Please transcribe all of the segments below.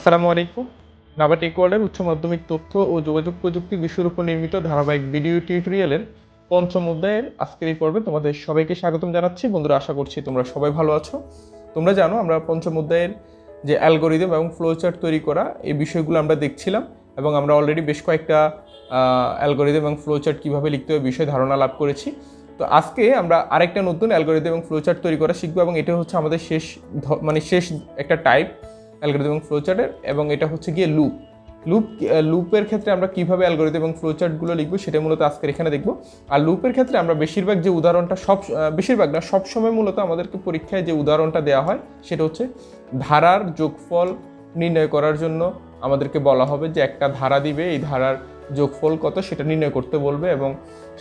আসসালামু আলাইকুম। নাবাটেক ওয়ার্ল্ডের উচ্চ মাধ্যমিক তথ্য ও যোগাযোগ প্রযুক্তি বিষয়ের উপর নির্মিত ধারাবাহিক ভিডিও টিউটোরিয়ালের পঞ্চম অধ্যায়ের আজকের এই পর্বে তোমাদের সবাইকে স্বাগতম জানাচ্ছি। বন্ধুরা, আশা করছি তোমরা সবাই ভালো আছো। তোমরা জানো, আমরা পঞ্চম অধ্যায়ের যে অ্যালগোরিদম এবং ফ্লোচার্ট তৈরি করা, এই বিষয়গুলো আমরা দেখছিলাম এবং আমরা অলরেডি বেশ কয়েকটা অ্যালগোরিদম এবং ফ্লোচার্ট কীভাবে লিখতে হবে বিষয়ে ধারণা লাভ করেছি। তো আজকে আমরা আরেকটা নতুন অ্যালগোরিদম এবং ফ্লোচার্ট তৈরি করা শিখব এবং এটা হচ্ছে আমাদের শেষ মানে শেষ একটা টাইপ। অ্যালগোরিদম এবং ফ্লোচার্টের এবং এটা হচ্ছে গিয়ে লুপ লুপ লুপের ক্ষেত্রে আমরা কীভাবে অ্যালগোরিদম এবং ফ্লোচার্টগুলো লিখব সেটা মূলত আজকের এখানে দেখব। আর লুপের ক্ষেত্রে আমরা বেশিরভাগ যে উদাহরণটা সব বেশিরভাগ না সবসময় মূলত আমাদেরকে পরীক্ষায় যে উদাহরণটা দেওয়া হয় সেটা হচ্ছে ধারার যোগফল নির্ণয় করার জন্য আমাদেরকে বলা হবে যে একটা ধারা দিবে, এই ধারার যোগফল কত সেটা নির্ণয় করতে বলবে এবং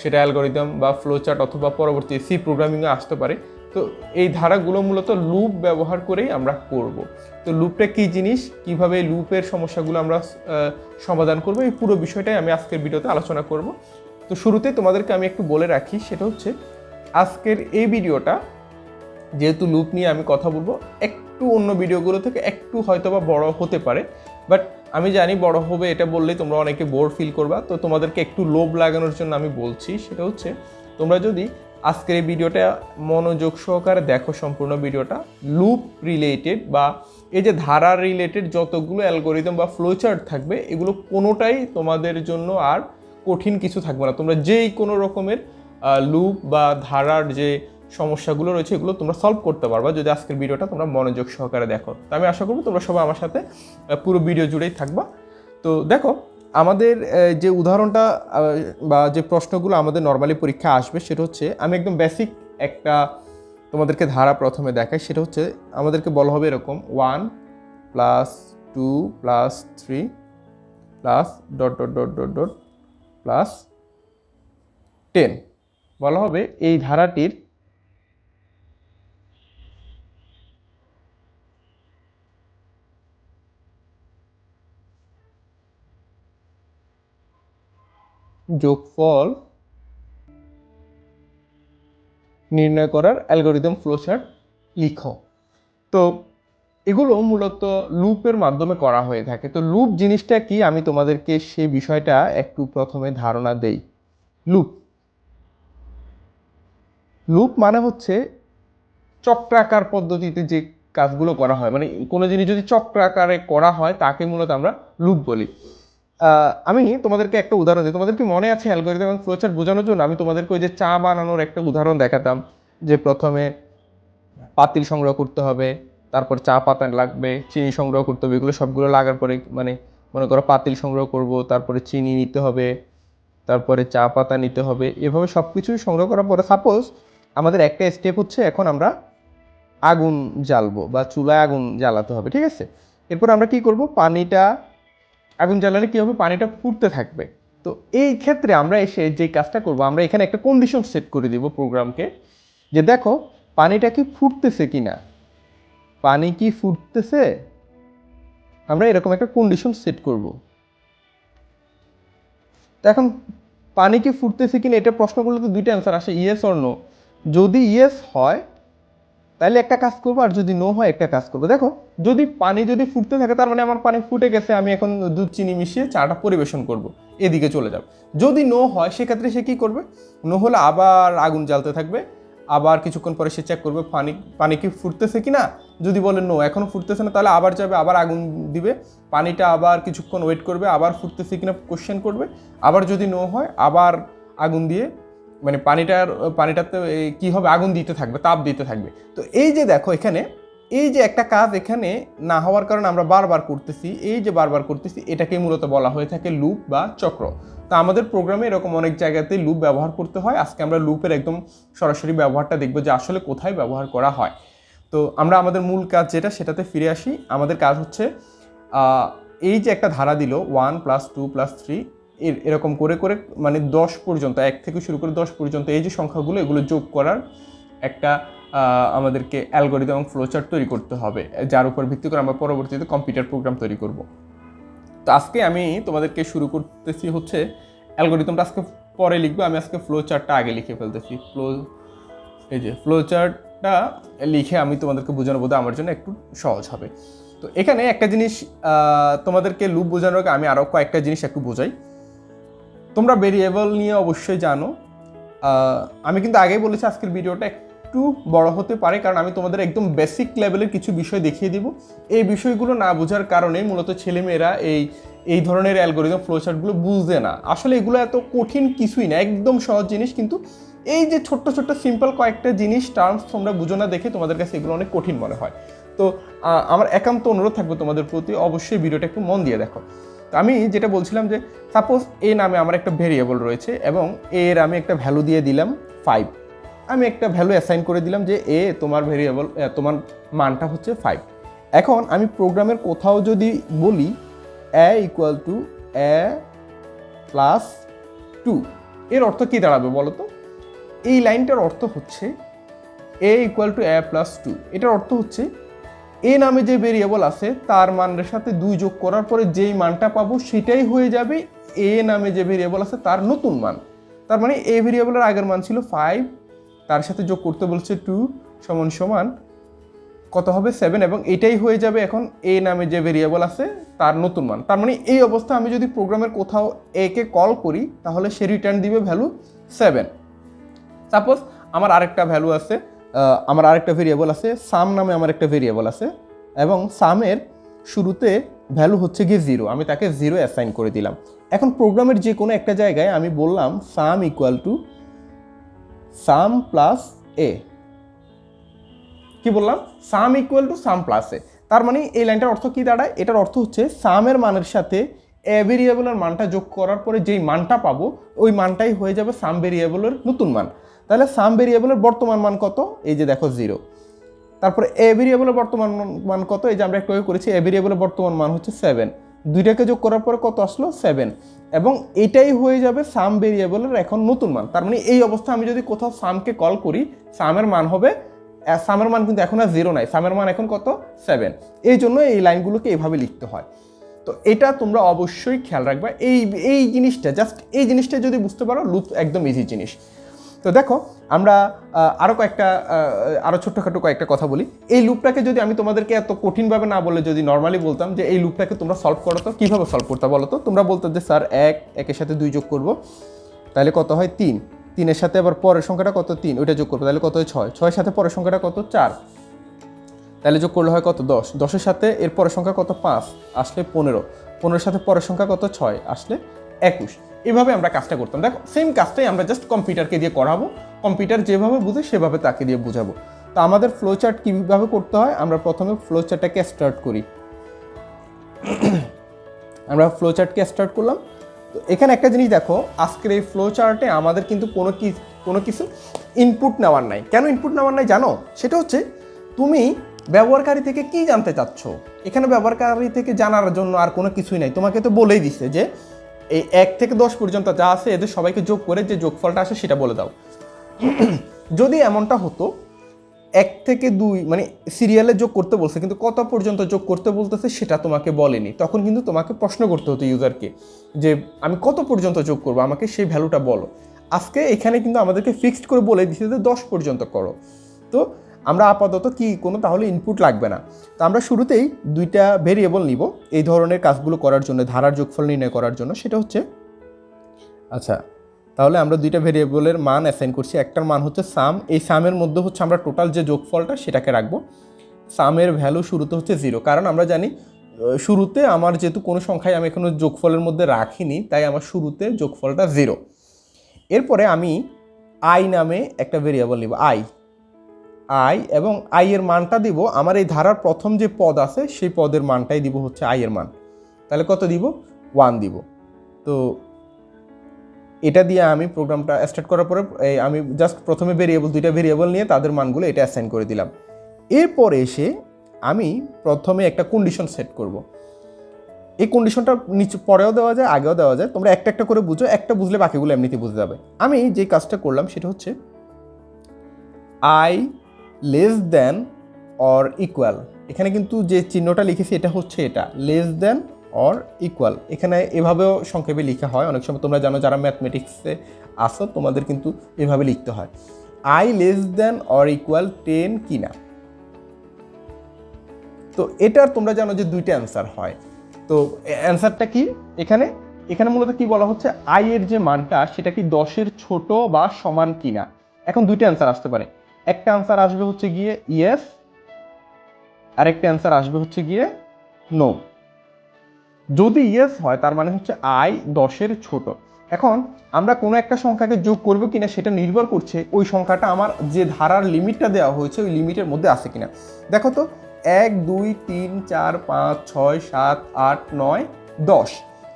সেটা অ্যালগোরিদম বা ফ্লোচার্ট অথবা পরবর্তী সি প্রোগ্রামিংয়ে আসতে পারে। তো এই ধারাগুলো মূলত লুপ ব্যবহার করেই আমরা করব। তো লুপটা কী জিনিস? কীভাবে লুপের সমস্যাগুলো আমরা সমাধান করব? এই পুরো বিষয়টাই আমি আজকের ভিডিওতে আলোচনা করব। তো শুরুতে তোমাদেরকে আমি একটু বলে রাখি, সেটা হচ্ছে আজকের এই ভিডিওটা যেহেতু লুপ নিয়ে আমি কথা বলব, একটু অন্য ভিডিওগুলো থেকে একটু হয়তো বা বড় হতে পারে। বাট আমি জানি বড় হবে এটা বললেই তোমরা অনেকে বোর ফিল করবা। তো তোমাদেরকে একটু লোভ লাগানোর জন্য আমি বলছি, সেটা হচ্ছে তোমরা যদি আজকের এই ভিডিওটা মনোযোগ সহকারে দেখো সম্পূর্ণ ভিডিওটা। লুপ রিলেটেড বা এই যে ধারা রিলেটেড যতগুলো অ্যালগোরিদম বা ফ্লোচার্ট থাকবে, এগুলো কোনোটাই তোমাদের জন্য আর কঠিন কিছু থাকবে না। তোমরা যেই কোনো রকমের লুপ বা ধারার যে সমস্যাগুলো রয়েছে, এগুলো তোমরা সলভ করতে পারবা যদি আজকের ভিডিওটা তোমরা মনোযোগ সহকারে দেখো। তো আমি আশা করব তোমরা সবাই আমার সাথে পুরো ভিডিও জুড়েই থাকবা। তো দেখো আমাদের যে উদাহরণটা বা যে প্রশ্নগুলো আমাদের নর্মালি পরীক্ষা আসবে সেটা হচ্ছে, আমি একদম বেসিক একটা তোমাদেরকে ধারা প্রথমে দেখাই, সেটা হচ্ছে আমাদেরকে বলা হবে এরকম one plus two plus three plus dot dot dot dot dot plus ten বলা হবে এই ধারাটির যোগফল নির্ণয় করার অ্যালগোরিদম ফ্লোচার্ট লিখো। তো এগুলো মূলত লুপের মাধ্যমে করা হয়ে থাকে। তো লুপ জিনিসটা কি? আমি তোমাদেরকে সে বিষয়টা একটু প্রথমে ধারণা দেই। লুপ। লুপ মানে হচ্ছে চক্রাকার পদ্ধতিতে যে কাজগুলো করা হয়। মানে কোনো জিনিস যদি চক্রাকারে করা হয়, তাকে মূলত আমরা লুপ বলি। আমি তোমাদেরকে একটা উদাহরণ দিই। তোমাদের কি মনে আছে অ্যালগোরিদম এবং ফ্লোচার্ট বোঝানোর জন্য আমি তোমাদেরকে ওই যে চা বানানোর একটা উদাহরণ দেখাতাম, যে প্রথমে পাতিল সংগ্রহ করতে হবে, তারপর চা পাতা লাগবে, চিনি সংগ্রহ করতে হবে, এগুলো সবগুলো লাগার পরে মানে মনে করো পাতিল সংগ্রহ করব, তারপরে চিনি নিতে হবে, তারপরে চা পাতা নিতে হবে, এভাবে সব কিছুই সংগ্রহ করার পরে সাপোজ আমাদের একটা স্টেপ হচ্ছে এখন আমরা আগুন জ্বালবো বা চুলায় আগুন জ্বালাতে হবে, ঠিক আছে? এরপর আমরা কি করব? পানিটা আগুন জ্বালালে কী হবে? পানিটা ফুটতে থাকবে। তো এই ক্ষেত্রে আমরা এসে যে কাজটা করব, আমরা এখানে একটা কন্ডিশন সেট করে দিব প্রোগ্রামকে যে দেখো, পানিটা কি ফুটতেছে কি না পানি কি ফুটতেছে? আমরা এরকম একটা কন্ডিশন সেট করব। এখন, পানি কি ফুটতেছে কিনা? এটা প্রশ্ন করলে তো দুইটা অ্যান্সার আসে ইয়েস অর নো যদি ইয়েস হয় তাহলে একটা কাজ করব, আর যদি নো হয় একটা কাজ করব। দেখো, যদি পানি যদি ফুটতে থাকে, তার মানে আমার পানি ফুটে গেছে, আমি এখন দুধ, চিনি মিশিয়ে চাটা পরিবেশন করব, এদিকে চলে যাব যদি নো হয়, সেক্ষেত্রে সে কী করবে? নো হলে আবার আগুন জ্বালতে থাকবে, আবার কিছুক্ষণ পরে সে চেক করবে পানি পানি কি ফুটতেছে কি না যদি বলে নো এখনও ফুটতেছে না, তাহলে আবার যাবে, আবার আগুন দিবে, পানিটা আবার কিছুক্ষণ ওয়েট করবে, আবার ফুটতেছে কিনা কোশ্চেন করবে, আবার যদি নো হয়, আবার আগুন দিয়ে মানে পানিটার, পানিটাতে কি হবে? আগুন দিতে থাকবে, তাপ দিতে থাকবে। তো এই যে দেখো এখানে, এই যে একটা কাজ এখানে না হওয়ার কারণে আমরা বারবার করতেছি, এই যে বারবার করতেছি এটাকে মূলত বলা হয়ে থাকে লুপ বা চক্র। তা আমাদের প্রোগ্রামে এরকম অনেক জায়গাতে লুপ ব্যবহার করতে হয়। আজকে আমরা লুপের একদম সরাসরি ব্যবহারটা দেখব যে আসলে কোথায় ব্যবহার করা হয়। তো আমরা আমাদের মূল কাজ যেটা, সেটাতে ফিরে আসি। আমাদের কাজ হচ্ছে এই যে একটা ধারা দিল one plus two plus three এরকম করে করে মানে দশ পর্যন্ত, এক থেকে শুরু করে দশ পর্যন্ত এই যে সংখ্যাগুলো, এগুলো যোগ করার একটা আমাদেরকে অ্যালগোরিদম এবং ফ্লোচার্ট তৈরি করতে হবে, যার উপর ভিত্তি করে আমরা পরবর্তীতে কম্পিউটার প্রোগ্রাম তৈরি করব। তো আজকে আমি তোমাদেরকে শুরু করতেছি হচ্ছে অ্যালগোরিদমটা আজকে পরে লিখব, আমি আজকে ফ্লো চার্টটা আগে লিখে ফেলতেছি। ফ্লো, এই যে ফ্লো চার্টটা লিখে আমি তোমাদেরকে বোঝানো বোধ আমার জন্য একটু সহজ হবে। তো এখানে একটা জিনিস তোমাদেরকে লুপ বোঝানোর আগে আমি আরও কয়েকটা জিনিস একটু বোঝাই। তোমরা ভেরিয়েবল নিয়ে অবশ্যই জানো। আমি কিন্তু আগেই বলেছি আজকের ভিডিওটা একটু বড় হতে পারে, কারণ আমি তোমাদের একদম বেসিক লেভেলের কিছু বিষয় দেখিয়ে দিব। এই বিষয়গুলো না বোঝার কারণে মূলত ছেলেমেয়েরা এই এই ধরনের অ্যালগোরিদম ফ্লোচার্টগুলো বুঝে না। আসলে এগুলো এত কঠিন কিছুই না, একদম সহজ জিনিস, কিন্তু এই যে ছোট্ট ছোট্ট সিম্পল কয়েকটা জিনিস টার্মস তোমরা বুঝো না দেখে তোমাদের কাছে এগুলো অনেক কঠিন মনে হয়। তো আমার একান্ত অনুরোধ থাকবে তোমাদের প্রতি, অবশ্যই ভিডিওটা একটু মন দিয়ে দেখো। তো আমি যেটা বলছিলাম যে সাপোজ এ নামে আমার একটা ভেরিয়েবল রয়েছে এবং এর আমি একটা ভ্যালু দিয়ে দিলাম ফাইভ আমি একটা ভ্যালু অ্যাসাইন করে দিলাম যে এ তোমার ভেরিয়েবল তোমার মানটা হচ্ছে ফাইভ এখন আমি প্রোগ্রামের কোথাও যদি বলি A equal to A plus two এর অর্থ কী দাঁড়াবে বলো তো? এই লাইনটার অর্থ হচ্ছে A equal to A plus two এটার অর্থ হচ্ছে এ নামে যে ভেরিয়েবল আছে, তার মানের সাথে দুই যোগ করার পরে যেই মানটা পাবো সেটাই হয়ে যাবে এ নামে যে ভেরিয়েবল আছে, তার নতুন মান। তার মানে এ ভেরিয়েবলের আগের মান ছিল ফাইভ তার সাথে যোগ করতে বলছে টু সমান সমান কত হবে সেভেন এবং এটাই হয়ে যাবে এখন এ নামে যে ভেরিয়েবল আছে, তার নতুন মান। তার মানে এই অবস্থা আমি যদি প্রোগ্রামের কোথাও এ কে কল করি, তাহলে সে রিটার্ন দিবে ভ্যালু সেভেন সাপোজ আমার আরেকটা ভ্যালু আছে আমার আরেকটা ভেরিয়েবল আছে, সাম নামে আমার একটা ভেরিয়েবল আছে, এবং সামের শুরুতে ভ্যালু হচ্ছে গিয়ে জিরো আমি তাকে জিরো অ্যাসাইন করে দিলাম। এখন প্রোগ্রামের যে কোনো একটা জায়গায় আমি বললাম sum equal to sum plus A কি বললাম? Sum equal to sum plus A তার মানে এই লাইনটার অর্থ কি দাঁড়ায়? এটার অর্থ হচ্ছে সামের মানের সাথে এ ভেরিয়েবলের মানটা যোগ করার পরে যেই মানটা পাবো, ওই মানটাই হয়ে যাবে সাম ভেরিয়েবলের নতুন মান। তাহলে সাম ভেরিয়েবলের বর্তমান মান কত? এই যে দেখো জিরো তারপরে এ ভেরিয়েবলের বর্তমান মান- কত? এই যে আমরা একটু করেছি এ ভেরিয়েবলের বর্তমান মান হচ্ছে সেভেন দুইটাকে যোগ করার পরে কত আসলো? সেভেন এবং এটাই হয়ে যাবে সাম ভেরিয়েবলের এখন নতুন মান। তার মানে এই অবস্থা আমি যদি কোথাও সামকে কল করি সামের মান হবে সামের মান কিন্তু এখন আর জিরো নাই। সামের মান এখন কত? সেভেন এই জন্য এই লাইনগুলোকে এইভাবে লিখতে হয়। তো এটা তোমরা অবশ্যই খেয়াল রাখবা। এই এই জিনিসটা জাস্ট এই জিনিসটা যদি বুঝতে পারো লুপ একদম ইজি জিনিস। তো দেখো, আমরা আরও কয়েকটা আরও ছোট্টখাটো কয়েকটা কথা বলি। এই লুপটাকে যদি আমি তোমাদেরকে এত কঠিনভাবে না বলে যদি নর্মালি বলতাম যে এই লুপটাকে তোমরা সলভ করো তো, কীভাবে সলভ করতে বলো তো? তোমরা বলতো যে, স্যার, এক, একের সাথে দুই যোগ করব। তাহলে কত হয়? তিন। তিনের সাথে আবার পরের সংখ্যাটা কত? তিন। ওইটা যোগ করব, তাহলে কত হয়? ছয়। ছয়ের সাথে পরের সংখ্যাটা কত? চার। তাহলে যোগ করলে হয় কত? দশ। দশের সাথে এর পরের সংখ্যা কত? পাঁচ। আসলে পনেরো। পনেরোর সাথে পরের সংখ্যা কত? ছয়। আসলে একুশ। এভাবে আমরা কাজটা করতাম। দেখো সেম কাজটাই আমরা জাস্ট কম্পিউটারকে দিয়ে করাবো। কম্পিউটার যেভাবে বুঝে সেভাবে তাকে দিয়ে বুঝাবো। তো আমাদের ফ্লো চার্ট কীভাবে করতে হয়? আমরা প্রথমে ফ্লো চার্টটাকে স্টার্ট করি। আমরা ফ্লো চার্টকে স্টার্ট করলাম। তো এখানে একটা জিনিস দেখো, আজকের এই ফ্লো চার্টে আমাদের কিন্তু কোনো কি, কোনো কিছু ইনপুট নেওয়ার নাই। কেন ইনপুট নেওয়ার নাই জানো? সেটা হচ্ছে তুমি ব্যবহারকারী থেকে কি জানতে চাচ্ছ? এখানে ব্যবহারকারী থেকে জানার জন্য আর কোনো কিছুই নাই। তোমাকে তো বলেই দিছে যে এই এক থেকে দশ পর্যন্ত যা আছে এদের সবাইকে যোগ করে যে যোগফলটা আসে সেটা বলে দাও। যদি এমনটা হতো, এক থেকে দুই মানে সিরিয়ালে যোগ করতে বলছে, কিন্তু কত পর্যন্ত যোগ করতে বলতেছে সেটা তোমাকে বলেনি। তখন কিন্তু তোমাকে প্রশ্ন করতে হতো ইউজারকে যে, আমি কত পর্যন্ত যোগ করব? আমাকে সেই ভ্যালুটা বলো। আজকে এখানে কিন্তু আমাদেরকে ফিক্সড করে বলে দিচ্ছে যে দশ পর্যন্ত করো। তো আমরা আপাতত কি কোনো তাহলে ইনপুট লাগবে না। তো আমরা শুরুতেই দুইটা ভেরিয়েবল নিব, এই ধরনের কাজগুলো করার জন্য, ধারার যোগফল নির্ণয় করার জন্য। সেটা হচ্ছে আচ্ছা তাহলে আমরা দুইটা ভেরিয়েবলের মান অ্যাসাইন করছি। একটার মান হচ্ছে সাম এই সামের মধ্যে হচ্ছে আমরা টোটাল যে যোগফলটা সেটাকে রাখব। সামের ভ্যালু শুরুতে হচ্ছে জিরো কারণ আমরা জানি শুরুতে আমার যেহেতু কোনো সংখ্যায় আমি এখনও যোগফলের মধ্যে রাখিনি, তাই আমার শুরুতে যোগফলটা জিরো এরপরে আমি আই নামে একটা ভেরিয়েবল নিব আই আই এবং আই এর মানটা দিব, আমার এই ধারার প্রথম যে পদ আছে, সেই পদের মানটাই দিব হচ্ছে আই এর মান। তাহলে কত দিব? ওয়ান দিব। তো এটা দিয়ে আমি প্রোগ্রামটা স্টার্ট করার পরে আমি জাস্ট প্রথমে ভেরিয়েবল দুইটা ভেরিয়েবল নিয়ে তাদের মানগুলো এটা অ্যাসাইন করে দিলাম। এরপরে এসে আমি প্রথমে একটা কন্ডিশন সেট করব। এই কন্ডিশনটা নিচে পরেও দেওয়া যায়, আগেও দেওয়া যায়। তোমরা একটা একটা করে বুঝো, একটা বুঝলে বাকিগুলো এমনিতে বুঝে যাবে। আমি যে কাজটা করলাম, সেটা হচ্ছে I less than or equal এখানে কিন্তু যে চিহ্নটা লিখেছি, এটা হচ্ছে এটা। লেস দেন অর ইকুয়াল এখানে এভাবেও সংক্ষেপে লেখা হয়। অনেক সময় তোমরা জানো, যারা ম্যাথমেটিক্সে আসো তোমাদের কিন্তু এভাবে লিখতে হয়। I less than or equal ten কিনা? তো এটার তোমরা জানো যে দুইটা অ্যান্সার হয়। তো অ্যান্সারটা কি? এখানে এখানে মূলত কি বলা হচ্ছে? আই এর যে মানটা, সেটা কি দশের ছোট বা সমান কিনা? এখন দুইটা অ্যান্সার আসতে পারে। একটা অ্যান্সার আসবে হচ্ছে গিয়ে ইয়েস আরেকটা অ্যান্সার আসবে হচ্ছে গিয়ে নো যদি ইয়েস হয়, তার মানে হচ্ছে আই দশের ছোট। এখন আমরা কোনো একটা সংখ্যাকে যোগ করব কিনা সেটা নির্ভর করছে ওই সংখ্যাটা আমার যে ধারার লিমিটটা দেওয়া হয়েছে, ওই লিমিটের মধ্যে আছে কিনা। দেখো তো, এক, দুই, তিন, চার, পাঁচ, ছয়, সাত, আট, নয়, দশ।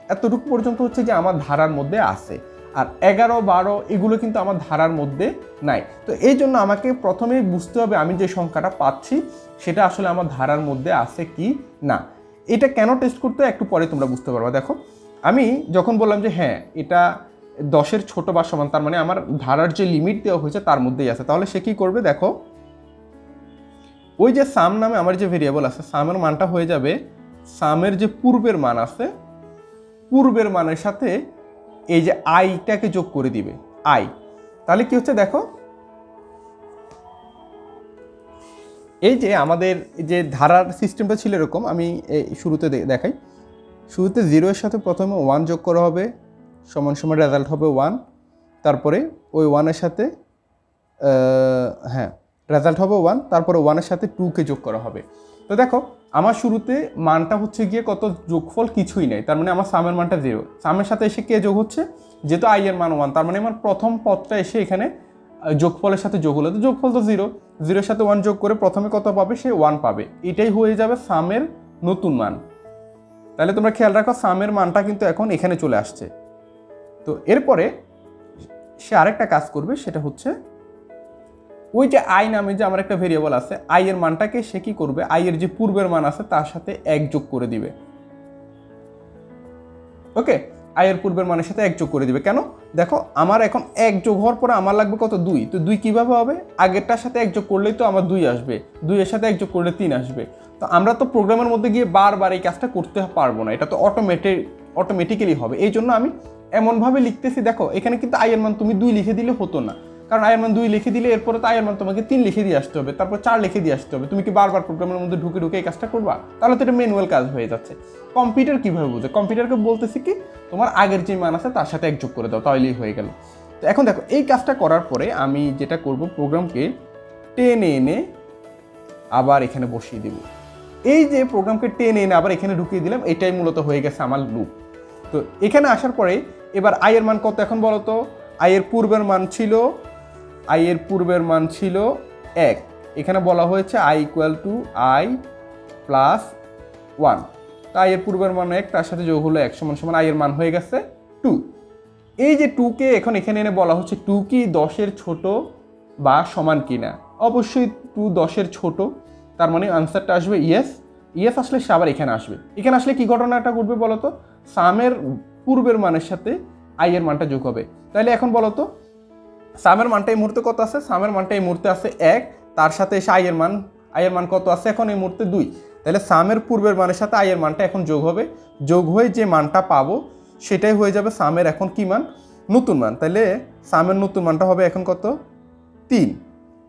এতটুকু পর্যন্ত হচ্ছে যে আমার ধারার মধ্যে আছে। আর এগারো, বারো, এগুলো কিন্তু আমার ধারার মধ্যে নাই। তো এই জন্য আমাকে প্রথমেই বুঝতে হবে আমি যে সংখ্যাটা পাচ্ছি, সেটা আসলে আমার ধারার মধ্যে আছে কি না। এটা কেন টেস্ট করতে একটু পরে তোমরা বুঝতে পারবা। দেখো, আমি যখন বললাম যে হ্যাঁ এটা দশের ছোট বা সমান, তার মানে আমার ধারার যে লিমিট দেওয়া হয়েছে তার মধ্যেই আছে। তাহলে সে কী করবে? দেখো, ওই যে সাম নামে আমার যে ভেরিয়েবল আছে সামের মানটা হয়ে যাবে সামের যে পূর্বের মান আছে, পূর্বের মানের সাথে এই যে আইটাকে যোগ করে দিবে আই তাহলে কি হচ্ছে দেখো? এই যে আমাদের যে ধারার সিস্টেমটা ছিল এরকম, আমি শুরুতে দেখাই। শুরুতে জিরোর সাথে প্রথমে ওয়ান যোগ করা হবে, সমান সমান রেজাল্ট হবে ওয়ান তারপরে ওই ওয়ানের সাথে হ্যাঁ রেজাল্ট হবে ওয়ান তারপরে ওয়ানের সাথে টুকে যোগ করা হবে। তো দেখো, আমার শুরুতে মানটা হচ্ছে গিয়ে কত যোগফল কিছুই নেই। তার মানে আমার সামের মানটা জিরো সামের সাথে এসে কে যোগ হচ্ছে? যেহেতু আই এর মান ওয়ান তার মানে আমার প্রথম পদটা এসে এখানে যোগফলের সাথে যোগ হলো। তো যোগফল তো জিরো জিরোর সাথে ওয়ান যোগ করে প্রথমে কত পাবে? সে ওয়ান পাবে। এটাই হয়ে যাবে সামের নতুন মান। তাহলে তোমরা খেয়াল রাখো সামের মানটা কিন্তু এখন এখানে চলে আসছে। তো এরপরে সে আরেকটা কাজ করবে, সেটা হচ্ছে ওই যে আই নামে যে আমার একটা ভেরিয়েবল আছে আই এর মানটাকে সে কি করবে? আই এর যে পূর্বের মান আছে, তার সাথে এক যোগ করে দিবে। ওকে আই এর পূর্বের মানের সাথে এক যোগ করে দিবে। কেন? দেখো, আমার এখন এক যোগ হওয়ার পরে আমার লাগবে কত? দুই। তো দুই কীভাবে হবে? আগেরটার সাথে এক যোগ করলেই তো আমার দুই আসবে। দুইয়ের সাথে এক যোগ করলে তিন আসবে। তো আমরা তো প্রোগ্রামের মধ্যে গিয়ে বারবার এই কাজটা করতে পারব না। এটা তো অটোমেটেড অটোমেটিক্যালি হবে। এই জন্য আমি এমনভাবে লিখতেছি, দেখো, এখানে কিন্তু আয়ের মান তুমি দুই লিখে দিলে হতো না। কারণ আয়ের মান দুই লিখে দিলে এরপরে তো মান তোমাকে তিন লিখে দিয়ে আসতে হবে, তারপর চার লিখে দিয়ে আসতে হবে। তুমি কি বারবার প্রোগ্রামের মধ্যে ঢুকে ঢুকে এই কাজটা করবা? তাহলে তো এটা ম্যানুয়াল কাজ হয়ে যাচ্ছে। কম্পিউটার কীভাবে বুঝে? কম্পিউটারকে বলতেছি কি, তোমার আগের যে মান আছে তার সাথে এক যোগ করে দাও তাহলেই হয়ে গেল। তো এখন দেখো, এই কাজটা করার পরে আমি যেটা করব প্রোগ্রামকে টেনে এনে আবার এখানে বসিয়ে দেব। এই যে প্রোগ্রামকে টেনে এনে আবার এখানে ঢুকিয়ে দিলাম, এটাই মূলত হয়ে গেছে আমার লুপ তো এখানে আসার পরে এবার আয়ের মান কত এখন বলো তো আয়ের পূর্বের মান ছিল আয়ের পূর্বের মান ছিল এক। এখানে বলা হয়েছে I equal to I plus one তো এর পূর্বের মান এক, তার সাথে যোগ হলো এক সমান সমান আয়ের মান হয়ে গেছে টু এই যে টুকে এখন এখানে এনে বলা হচ্ছে টু কি দশের ছোট বা সমান কিনা? অবশ্যই টু দশের ছোট, তার মানে আনসারটা আসবে ইয়েস ইয়েস আসলে সে আবার এখানে আসবে। এখানে আসলে কি ঘটনাটা ঘটবে বলো তো সামের পূর্বের মানের সাথে আইয়ের মানটা যোগ হবে। তাহলে এখন বলো তো সামের মানটা এই মুহূর্তে কত আছে? সামের মানটা এই মুহূর্তে আছে এক, তার সাথে এসে আইয়ের মান আইয়ের মান কত আছে এখন এই মুহূর্তে দুই। তাহলে সামের পূর্বের মানের সাথে আইয়ের মানটা এখন যোগ হবে। যোগ হয়ে যে মানটা পাবো, সেটাই হয়ে যাবে সামের এখন কি মান? নতুন মান। তাহলে সামের নতুন মানটা হবে এখন কত? তিন।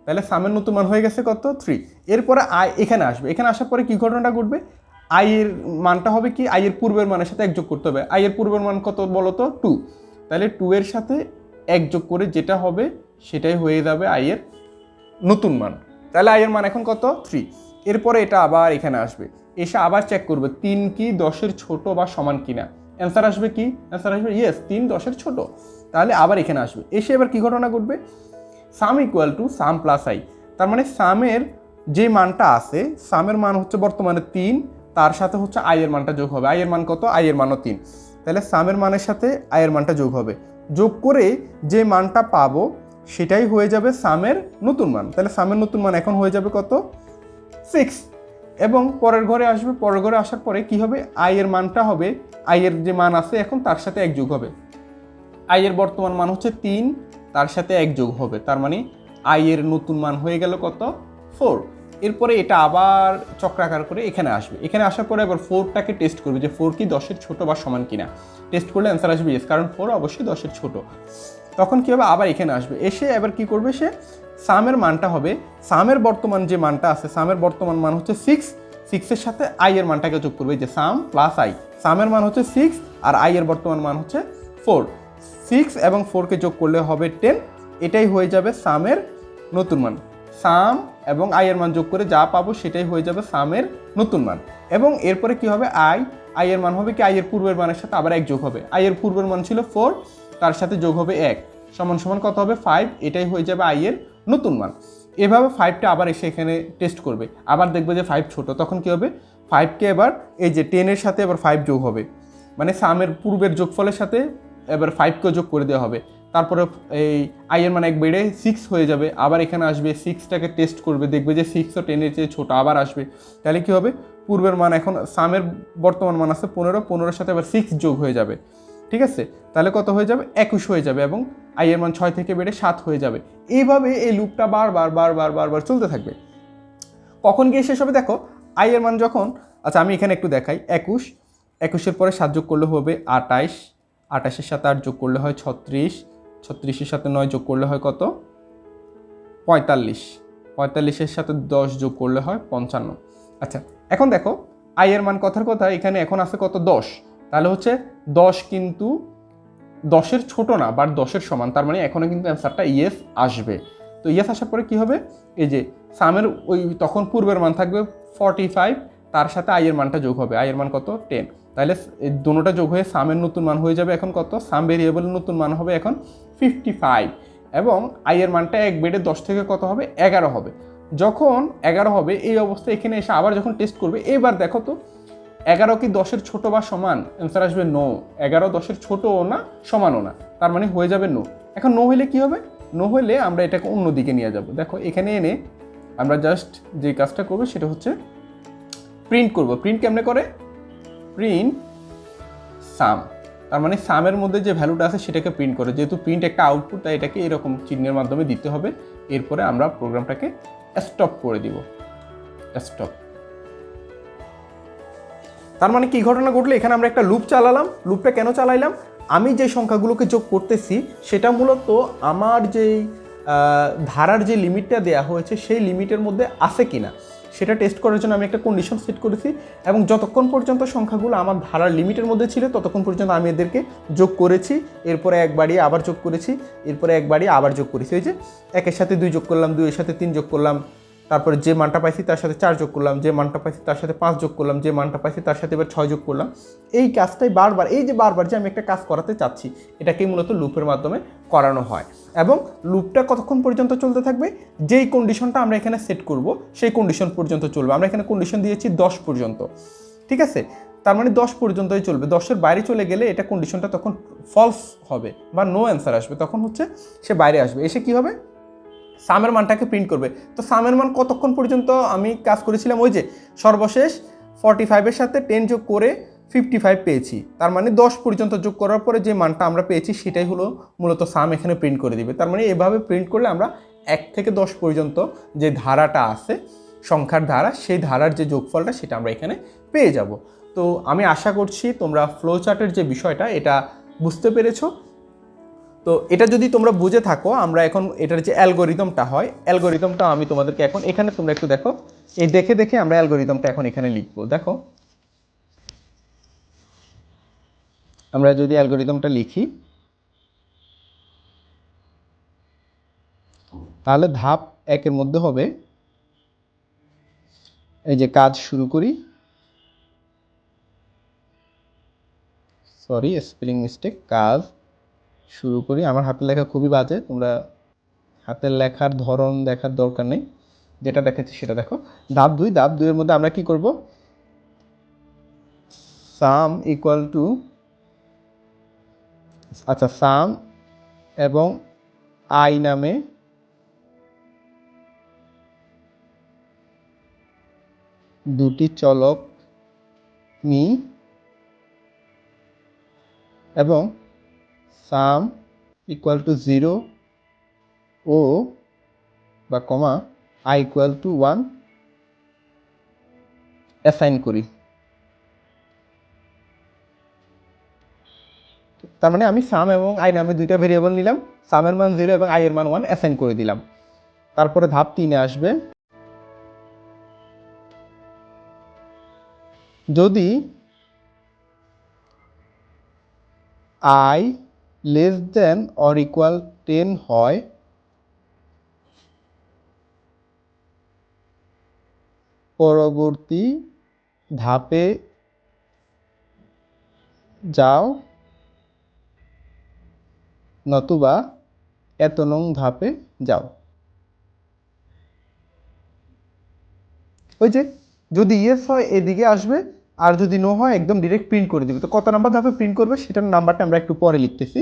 তাহলে সামের নতুন মান হয়ে গেছে কত? থ্রি। এরপরে আয় এখানে আসবে। এখানে আসার পরে কী ঘটনাটা ঘটবে? আইয়ের মানটা হবে কি? আইয়ের পূর্বের মানের সাথে এক যোগ করতে হবে। আইয়ের পূর্বের মান কত বলো তো টু। তাহলে টু এর সাথে এক যোগ করে যেটা হবে সেটাই হয়ে যাবে আইয়ের নতুন মান। তাহলে আইয়ের মান এখন কত? থ্রি এরপরে এটা আবার এখানে আসবে। এসে আবার চেক করবে, তিন কি দশের ছোট বা সমান কিনা? অ্যান্সার আসবে কি? অ্যান্সার আসবে ইয়েস তিন দশের ছোট। তাহলে আবার এখানে আসবে। এসে এবার কি ঘটনা ঘটবে? Sum equal to sum plus I তার মানে সামের যে মানটা আছে সামের মান হচ্ছে বর্তমানে তিন, তার সাথে হচ্ছে আয়ের মানটা যোগ হবে। আয়ের মান কত? আয়ের মানও তিন। তাহলে সামের মানের সাথে আয়ের মানটা যোগ হবে। যোগ করে যে মানটা পাবো, সেটাই হয়ে যাবে সামের নতুন মান। তাহলে সামের নতুন মান এখন হয়ে যাবে কত? সিক্স এবং পরের ঘরে আসবে, পরের ঘরে আসার পরে কি হবে? আয়ের মানটা হবে আয়ের যে মান আছে এখন তার সাথে এক যোগ হবে। আয়ের বর্তমান মান হচ্ছে তিন, তার সাথে এক যোগ হবে। তার মানে আয়ের নতুন মান হয়ে গেল কত? ফোর এরপরে এটা আবার চক্রাকার করে এখানে আসবে। এখানে আসার পরে এবার ফোরটাকে টেস্ট করবে যে ফোর কি দশের ছোট বা সমান কিনা। টেস্ট করলে অ্যান্সার আসবে ইয়েস কারণ ফোর অবশ্যই দশের ছোট। তখন কি হবে? আবার এখানে আসবে। এসে এবার কি করবে সে? সামের মানটা হবে। সামের বর্তমান যে মানটা আছে সামের বর্তমান মান হচ্ছে সিক্স সিক্সের সাথে আই এর মানটাকে যোগ করবে যে সাম প্লাস আই সামের মান হচ্ছে সিক্স আর আই এর বর্তমান মান হচ্ছে ফোর সিক্স এবং ফোরকে যোগ করলে হবে টেন এটাই হয়ে যাবে সামের নতুন মান। সাম এবং আই এর মান যোগ করে যা পাবো সেটাই হয়ে যাবে সামের নতুন মান। এবং এরপরে কি হবে? আই। আই এর মান হবে কি? আই এর পূর্বের মানের সাথে আবার এক যোগ হবে। আই এর পূর্বের মান ছিল ফোর, তার সাথে যোগ হবে এক। সমান সমান কত হবে? ফাইভ। এটাই হয়ে যাবে আই এর নতুন মান। এভাবে ফাইভটা আবার এসে এখানে টেস্ট করবে। আবার দেখবে যে ফাইভ ছোট। তখন কি হবে? ফাইভকে এবার এই যে টেনের সাথে এবার ফাইভ যোগ হবে। মানে সামের পূর্বের যোগফলের সাথে এবার ফাইভকেও যোগ করে দেওয়া হবে। তারপরে এই আই এর মান এক বেড়ে সিক্স হয়ে যাবে। আবার এখানে আসবে সিক্সটাকে টেস্ট করবে, দেখবে যে সিক্সও টেনের চেয়ে ছোটো, আবার আসবে। তাহলে কি হবে? পূর্বের মান এখন সামের বর্তমান মান আছে পনেরো, পনেরোর সাথে আবার সিক্স যোগ হয়ে যাবে। ঠিক আছে? তাহলে কত হয়ে যাবে? একুশ হয়ে যাবে এবং আই এর মান ছয় থেকে বেড়ে সাত হয়ে যাবে। এইভাবে এই লুপটা বারবার বারবার বারবার চলতে থাকবে। কখন গিয়ে শেষ হবে? দেখো আই এর মান যখন আচ্ছা আমি এখানে একটু দেখাই। একুশ, একুশের পরে সাত যোগ করলে হবে আটাইশ আটাশের সাথে আট যোগ করলে হয় ছত্রিশ ছত্রিশের সাথে নয় যোগ করলে হয় কত? পঁয়তাল্লিশ। পঁয়তাল্লিশের সাথে দশ যোগ করলে হয় পঞ্চান্ন। আচ্ছা এখন দেখো আই এর মান কথার কথা, এখানে এখন আছে কত? দশ। তাহলে হচ্ছে দশ কিন্তু দশের ছোট না বাট দশের সমান। তার মানে এখনও কিন্তু অ্যান্সারটা ইয়েস আসবে। তো ইয়েস আসার পরে কী হবে? এই যে সামের ওই তখন পূর্বের মান থাকবে ফর্টি ফাইভ তার সাথে আইয়ের মানটা যোগ হবে। আইয়ের মান কত? টেন তাহলে এই দুটোটা যোগ হয়ে সামের নতুন মান হয়ে যাবে এখন কত? সাম ভেরিয়েবলের নতুন মান হবে এখন ফিফটি ফাইভ এবং আইয়ের মানটা এক বেডে দশ থেকে কত হবে? এগারো হবে। যখন এগারো হবে, এই অবস্থায় এখানে এসে আবার যখন টেস্ট করবে, এবার দেখো তো, এগারো কি দশের ছোট বা সমান? অ্যান্সার আসবে নো এগারো দশের ছোটও না, সমানও না। তার মানে হয়ে যাবে নো এখন নো হলে কি হবে? নো হলে আমরা এটাকে অন্য দিকে নিয়ে যাব। দেখো, এখানে এনে আমরা জাস্ট যে কাজটা করব, সেটা হচ্ছে প্রিন্ট করব। প্রিন্ট কেমনে করে? প্রিন্ট সাম তার মানে সামের মধ্যে যে ভ্যালুটা আছে সেটাকে প্রিন্ট করে। যেহেতু প্রিন্ট একটা আউটপুট তাই এটাকে এরকম চিহ্নের মাধ্যমে দিতে হবে। এরপরে আমরা প্রোগ্রামটাকে স্টপ করে দিব। স্টপ তার মানে কি ঘটনা ঘটলো? এখানে আমরা একটা লুপ চালালাম। লুপটা কেন চালাইলাম? আমি যে সংখ্যাগুলোকে যোগ করতেছি, সেটা মূলত আমার যেই ধারার যে লিমিটটা দেয়া হয়েছে, সেই লিমিটের মধ্যে আছে কিনা? সেটা টেস্ট করার জন্য আমি একটা কন্ডিশন সেট করেছি এবং যতক্ষণ পর্যন্ত সংখ্যাগুলো আমার ধারার লিমিটের মধ্যে ছিল, ততক্ষণ পর্যন্ত আমি এদেরকে যোগ করেছি। এরপরে একবারই আবার যোগ করেছি, এরপরে একবারই আবার যোগ করেছি। ওই যে, একের সাথে দুই যোগ করলাম, দুইয়ের সাথে তিন যোগ করলাম তারপরে যে মানটা পাইছি তার সাথে চার যোগ করলাম, যে মানটা পাইছি তার সাথে পাঁচ যোগ করলাম, যে মানটা পাইছি তার সাথে এবার ছয় যোগ করলাম। এই কাজটাই বারবার, এই যে বারবার যে আমি একটা কাজ করাতে চাচ্ছি, এটাকেই মূলত লুপের মাধ্যমে করানো হয়। এবং লুপটা কতক্ষণ পর্যন্ত চলতে থাকবে? যেই কন্ডিশনটা আমরা এখানে সেট করব, সেই কন্ডিশন পর্যন্ত চলবে। আমরা এখানে কন্ডিশন দিয়েছি দশ পর্যন্ত। ঠিক আছে? তার মানে দশ পর্যন্তই চলবে। দশের বাইরে চলে গেলে এটা কন্ডিশনটা তখন ফলস হবে বা নো অ্যান্সার আসবে। তখন হচ্ছে সে বাইরে আসবে। এসে কি হবে? সামের মানটাকে প্রিন্ট করবে। তো সামের মান কতক্ষণ পর্যন্ত আমি কাজ করেছিলাম? ওই যে সর্বশেষ ফর্টি ফাইভের সাথে টেন যোগ করে ফিফটি ফাইভ পেয়েছি। তার মানে দশ পর্যন্ত যোগ করার পরে যে মানটা আমরা পেয়েছি, সেটাই হলো মূলত সাম এখানে প্রিন্ট করে দিবে। তার মানে এভাবে প্রিন্ট করলে আমরা এক থেকে দশ পর্যন্ত যে ধারাটা আছে, সংখ্যার ধারা, সেই ধারার যে যোগফলটা, সেটা আমরা এখানে পেয়ে যাব। তো আমি আশা করছি তোমরা ফ্লো চার্টের যে বিষয়টা, এটা বুঝতে পেরেছ। তো এটা যদি তোমরা বুঝে থাকো, আমরা এখন এটার যে অ্যালগোরিদমটা হয়, অ্যালগোরিদমটা আমি তোমাদেরকে এখন এখানে তোমরা একটু দেখো। এই দেখে দেখে আমরা অ্যালগোরিদমটা এখন এখানে লিখব। দেখো। আমরা যদি অ্যালগোরিদমটা লিখি, তাহলে ধাপ একের মধ্যে হবে, এই যে কাজ শুরু করি। সরি স্পেলিং মিস্টেক কাজ শুরু করি। আমার হাতের লেখা খুবই বাজে, তোমরা হাতের লেখার ধরন দেখার দরকার নেই। যেটা দেখাচ্ছি সেটা দেখো। ধাপ দুই, ধাপ দুইয়ের মধ্যে আমরা কি করব? সাম ইকুয়াল টু আচ্ছা সাম এবং আই নামে দুটি চলক নিই এবং সাম ইকুয়াল টু জিরো ও বা comma I equal to one assign করি। তার মানে আমি সাম এবং আই নামে দুইটা ভেরিয়েবল নিলাম, সামের মান জিরো এবং আই মান ওয়ান অ্যাসাইন করে দিলাম। তারপরে ধাপ তিনে আসবে। যদি I less than or equal ten হয়। পরবর্তী ধাপে যাও, নতুবা এত নং ধাপে যাও। ওই যে, যদি ইয়েস হয়, এদিকে আসবে আর যদি নো হয়, একদম ডিরেক্ট প্রিন্ট করে দিবে। তো কত নাম্বার ধাপে প্রিন্ট করবে সেটার নাম্বারটা আমরা একটু পরে লিখতেছি।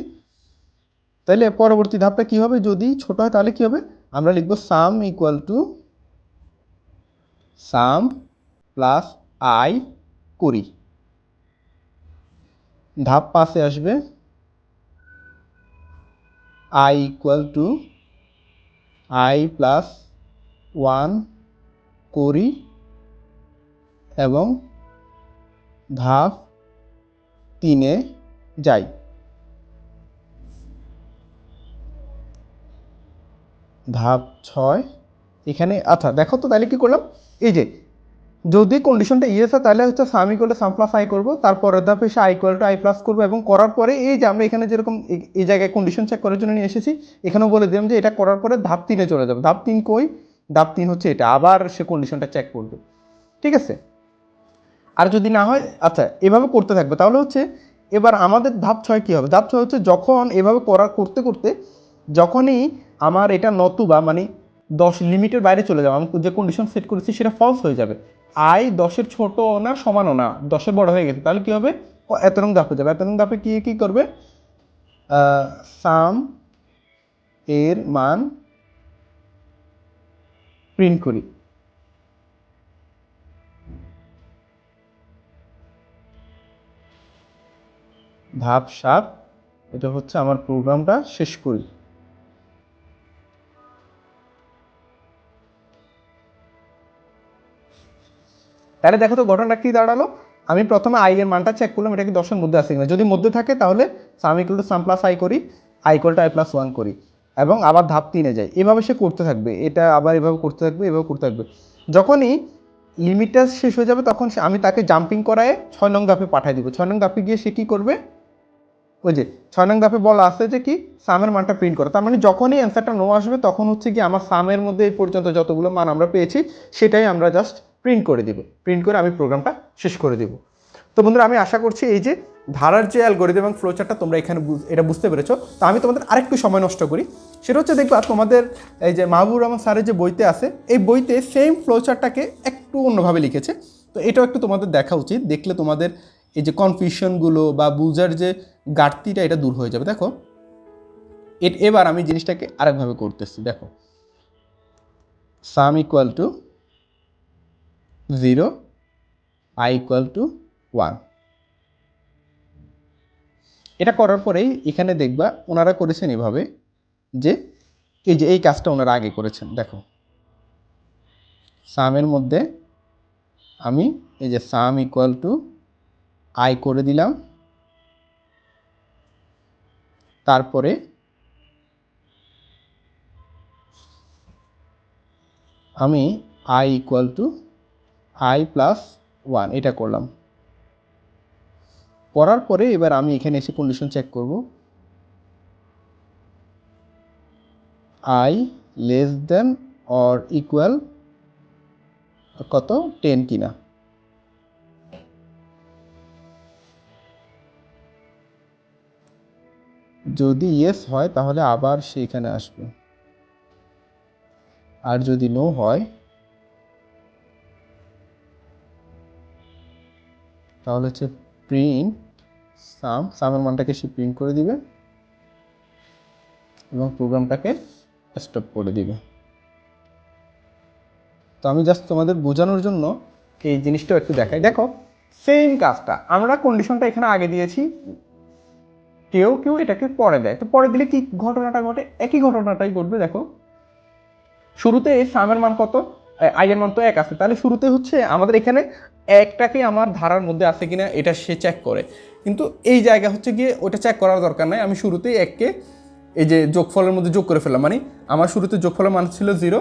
তাহলে পরবর্তী ধাপটা কি হবে? যদি ছোট হয়, তাহলে কি হবে? আমরা লিখব sum equal to sum plus I কুড়ি ধাপ পাশে আসবে I equal to I plus one করি এবং ধাপ তিনে যাই। ধাপ ছয়, এখানে আচ্ছা দেখো তো তাহলে কি করলাম? এই যে, যদি কন্ডিশনটা ইয়েস হয়, তাহলে হচ্ছে sum equal sum plus I করব। তারপরের ধাপে এসে I equal to I plus করব এবং করার পরে এই যে আমরা এখানে যেরকম এই জায়গায় কন্ডিশন চেক করার জন্য নিয়ে এসেছি, এখানেও বলে দিলাম যে এটা করার পরে ধাপ তিনে চলে যাবে। ধাপ তিন কই? ধাপ তিন হচ্ছে এটা। আবার সে কন্ডিশনটা চেক করবে। ঠিক আছে? আর যদি না হয় আচ্ছা এভাবে করতে থাকবে। তাহলে হচ্ছে, এবার আমাদের ধাপ ছয় কী হবে? ধাপ ছয় হচ্ছে যখন এভাবে করার, করতে করতে যখনই আমার এটা নতুবা মানে দশ লিমিটের বাইরে চলে যাবে, আমি যে কন্ডিশন সেট করেছি সেটা ফলস হয়ে যাবে। আই দশের ছোট না, সমানও না দশের বড় হয়ে গেছে। তাহলে কী হবে? এত রং ধাপে যাবে। এত রং ধাপে কী কী করবে? সাম এর মান প্রিন্ট করি। ধাপ সাত এটা হচ্ছে আমার প্রোগ্রামটা শেষ করি। তাহলে দেখো তো ঘটনাটা কি দাঁড়াল? আমি প্রথমে আই এর মানটা চেক করলাম, এটা কি দশের মধ্যে আছে কিনা। যদি মধ্যে থাকে, তাহলে sum equal to sum plus I করি I equal to I plus one করি, এবং আবার ধাপ তিনে যায় এভাবে সে করতে থাকবে, এটা আবার এভাবে করতে থাকবে, এভাবে করতে থাকবে। যখনই লিমিটটা শেষ হয়ে যাবে, তখন আমি তাকে জাম্পিং করায় ছয় নং ধাপে পাঠিয়ে দিব। ছয় নং ধাপে গিয়ে সে কী করবে? ওই যে ছয় নং ধাপে বলা আছে যে কি সামের মানটা প্রিন্ট করো। তার মানে যখনই অ্যান্সারটা নো আসবে, তখন হচ্ছে কি আমার সামের মধ্যে এই পর্যন্ত যতগুলো মান আমরা পেয়েছি, সেটাই আমরা জাস্ট প্রিন্ট করে দিব। প্রিন্ট করে আমি প্রোগ্রামটা শেষ করে দিব। তো বন্ধুরা, আমি আশা করছি এই যে ধারার যে অ্যালগোরিদম এবং ফ্লোচারটা তোমরা এখানে এটা বুঝতে পেরেছ। তো আমি তোমাদের আরেকটু সময় নষ্ট করি। সেটা হচ্ছে দেখবা, তোমাদের এই যে মাহবুব রহমান স্যারের যে বইতে আছে, এই বইতে সেম ফ্লোচারটাকে একটু অন্যভাবে লিখেছে। তো এটাও একটু তোমাদের দেখা উচিত। দেখলে তোমাদের এই যে কনফিউশনগুলো বা বুঝার যে ঘাটতিটা, এটা দূর হয়ে যাবে। দেখো এবার আমি জিনিসটাকে আরেকভাবে করতেছি। দেখো sum equal to zero I equal to one এটা করার পরেই এখানে দেখবা, ওনারা করেছেন এভাবে যে, এই যে এই কাজটা ওনারা আগে করেছেন। দেখো সামের মধ্যে আমি এই যে সাম ইকুয়াল টু আই করে দিলাম। তারপরে আমি I equal to I plus one এটা করলাম। করার পরে এবার আমি এখানে এসে কন্ডিশন চেক করব। I less than or equal কত? টেন কিনা। যদি ইয়েস হয়, তাহলে আবার সে এখানে আসবে। আর যদি নো হয়, তাহলে হচ্ছে প্রিন্ট সাম সামের মানটাকে সে প্রিন্ট করে দিবে এবং প্রোগ্রামটাকে স্টপ করে দিবে। তো আমি জাস্ট তোমাদের বোঝানোর জন্য এই জিনিসটাও একটু দেখাই। দেখো সেম কাজটা। আমরা কন্ডিশনটা এখানে আগে দিয়েছি। কেউ কেউ এটাকে পরে দেয়। তো পরে দিলে কি ঘটনাটা ঘটে? একই ঘটনাটাই ঘটবে, দেখো। শুরুতে সামের মান কত? আইয়ের মান তো এক আছে। তাহলে শুরুতে হচ্ছে আমাদের এখানে একটাকে আমার ধারার মধ্যে আছে কিনা, এটা সে চেক করে। কিন্তু এই জায়গা হচ্ছে গিয়ে ওটা চেক করার দরকার নাই। আমি শুরুতেই এককে এই যে যোগফলের মধ্যে যোগ করে ফেললাম। মানে আমার শুরুতে যোগফলের মান ছিল জিরো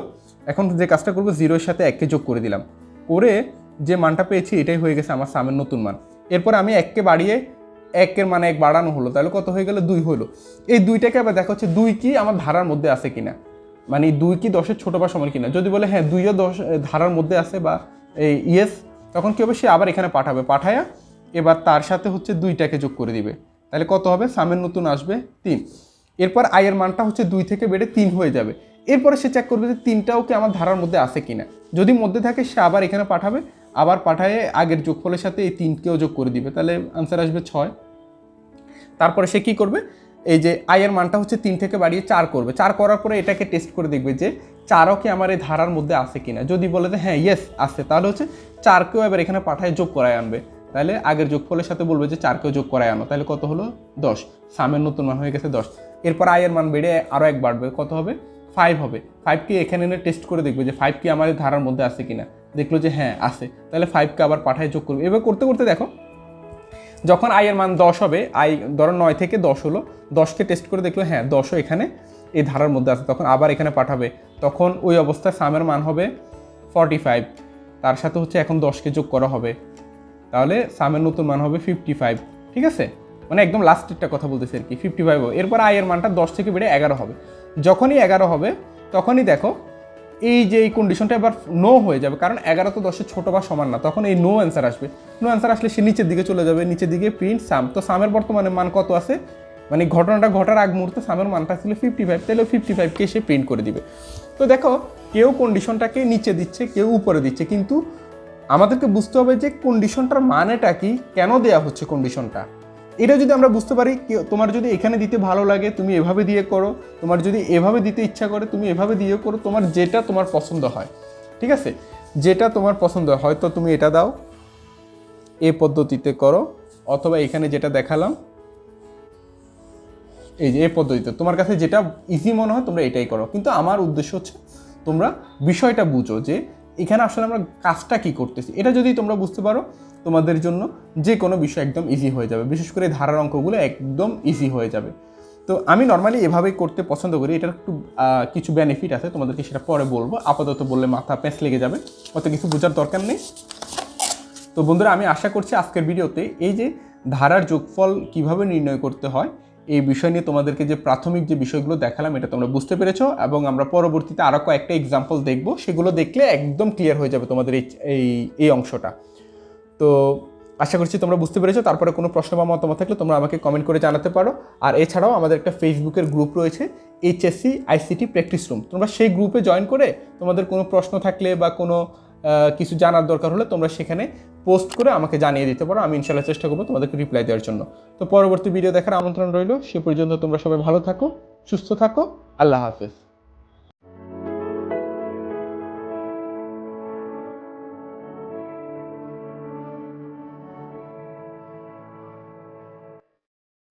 এখন যে কাজটা করব জিরোর সাথে এককে যোগ করে দিলাম। করে যে মানটা পেয়েছি, এটাই হয়ে গেছে আমার সামের নতুন মান। এরপর আমি এককে বাড়িয়ে একের মানে এক বাড়ানো হলো, তাহলে কত হয়ে গেল? দুই হলো। এই দুইটাকে আবার দেখা হচ্ছে দুই কি আমার ধারার মধ্যে আছে কিনা? মানে দুই কি দশের ছোট বা সমান কিনা? যদি বলে হ্যাঁ দুইও দশ ধারার মধ্যে আছে বা এই ইয়েস, তখন কি হবে? সে আবার এখানে পাঠাবে। পাঠায়া এবার তার সাথে হচ্ছে দুইটাকে যোগ করে দিবে। তাহলে কত হবে? সামের নতুন আসবে তিন। এরপর আয়ের মানটা হচ্ছে দুই থেকে বেড়ে তিন হয়ে যাবে। এরপরে সে চেক করবে যে তিনটাও কি আমার ধারার মধ্যে আছে কিনা? যদি মধ্যে থাকে, সে আবার এখানে পাঠাবে। আবার পাঠায়ে আগের যোগফলের সাথে এই তিনকেও যোগ করে দিবে। তাহলে আনসার আসবে ছয়। তারপরে সে কি করবে? এই যে আয়ের মানটা হচ্ছে তিন থেকে বাড়িয়ে চার করবে। চার করার পরে এটাকে টেস্ট করে দেখবে যে চারও কি আমার এই ধারার মধ্যে আছে কিনা। যদি বলে যে হ্যাঁ ইয়েস আছে, তাহলে হচ্ছে চারকেও এবার এখানে পাঠায় যোগ করায় আনবে। তাহলে আগের যোগফলের সাথে বলবে যে চারকেও যোগ করায় আনো। তাহলে কত হলো? দশ। সামের নতুন মান হয়ে গেছে দশ। এরপর আয়ের মান বেড়ে আরও এক বাড়বে। কত হবে? ফাইভ হবে। ফাইভকে এখানে এনে টেস্ট করে দেখবে যে ফাইভ কি এই ধারার মধ্যে আছে কিনা। দেখল যে হ্যাঁ আছে। তাহলে ফাইভকে আবার পাঠায়, যোগ করবে। এবার করতে করতে দেখো, যখন আইয়ের মান দশ হবে আই ধরো নয় থেকে দশ হলো, দশকে টেস্ট করে দেখল হ্যাঁ দশও এখানে এই ধারার মধ্যে আছে। তখন আবার এখানে পাঠাবে। তখন ওই অবস্থায় সামের মান হবে ফর্টি ফাইভ তার সাথে হচ্ছে এখন দশকে যোগ করা হবে। তাহলে সামের নতুন মান হবে ফিফটি ফাইভ ঠিক আছে? মানে একদম লাস্টেরটা কথা বলতেছি আর কি ফিফটি ফাইভ এরপর আয়ের মানটা দশ থেকে বেড়ে এগারো হবে। যখনই এগারো হবে, তখনই দেখো এই যে এই কন্ডিশনটা এবার নো হয়ে যাবে, কারণ এগারো তো দশের ছোটো বা সমান না, তখন এই নো অ্যান্সার আসবে। নো অ্যান্সার আসলে সে নিচের দিকে চলে যাবে, নিচের দিকে প্রিন্ট সাম তো সামের বর্তমানে মান কত আছে? মানে ঘটনাটা ঘটার আগ মুহূর্তে সামের মানটা ছিল ফিফটি ফাইভ তাহলে ফিফটি ফাইভকে সে প্রিন্ট করে দিবে। তো দেখো, কেউ কন্ডিশনটাকে নিচে দিচ্ছে, কেউ উপরে দিচ্ছে, কিন্তু আমাদেরকে বুঝতে হবে যে কন্ডিশনটার মানেটা কি, কেন দেয়া হচ্ছে কন্ডিশনটা এটা যদি আমরা বুঝতে পারি তোমার যদি এখানে দিতে ভালো লাগে, তুমি এভাবে দিয়ে করো। তোমার যদি এভাবে দিতে ইচ্ছা করে, তুমি এভাবে দিয়ে করো, তোমার যেটা তোমার পছন্দ হয়। ঠিক আছে? যেটা তোমার পছন্দ হয়, হয়তো তুমি এটা দাও, এ পদ্ধতিতে করো, অথবা এখানে যেটা দেখালাম, এই যে এ পদ্ধতিতে, তোমার কাছে যেটা ইজি মনে হয়, তোমরা এটাই করো। কিন্তু আমার উদ্দেশ্য হচ্ছে, তোমরা বিষয়টা বুঝো যে, এখানে আসলে আমরা কাজটা কি করতেছি। এটা যদি তোমরা বুঝতে পারো তোমাদের জন্য যে কোনো বিষয় একদম ইজি হয়ে যাবে। বিশেষ করে ধারার অঙ্কগুলো একদম ইজি হয়ে যাবে। তো আমি নর্মালি এভাবেই করতে পছন্দ করি। এটার একটু কিছু বেনিফিট আছে, তোমাদেরকে সেটা পরে বলব। আপাতত বললে মাথা প্যাঁচ লেগে যাবে। অত কিছু বোঝার দরকার নেই। তো বন্ধুরা, আমি আশা করছি আজকের ভিডিওতে এই যে ধারার যোগফল কীভাবে নির্ণয় করতে হয়, এই বিষয় নিয়ে তোমাদেরকে যে প্রাথমিক যে বিষয়গুলো দেখালাম, এটা তোমরা বুঝতে পেরেছ এবং আমরা পরবর্তীতে আরও কয়েকটা এক্সাম্পল দেখব। সেগুলো দেখলে একদম ক্লিয়ার হয়ে যাবে তোমাদের এই এই অংশটা। তো আশা করছি তোমরা বুঝতে পেরেছ। তারপরে কোনো প্রশ্ন বা মতামত থাকলে তোমরা আমাকে কমেন্ট করে জানাতে পারো। আর এছাড়াও আমাদের একটা ফেসবুকের গ্রুপ রয়েছে এইচএসসি আইসিটি প্র্যাকটিস রুম তোমরা সেই গ্রুপে জয়েন করে তোমাদের কোনো প্রশ্ন থাকলে বা কোনো কিছু জানার দরকার হলে তোমরা সেখানে পোস্ট করে আমাকে জানিয়ে দিতে পারো। আমি ইনশাল্লাহ চেষ্টা করব তোমাদেরকে রিপ্লাই দেওয়ার জন্য। তো পরবর্তী ভিডিও দেখার আমন্ত্রণ রইল। সে পর্যন্ত তোমরা সবাই ভালো থাকো, সুস্থ থাকো। আল্লাহ হাফেজ।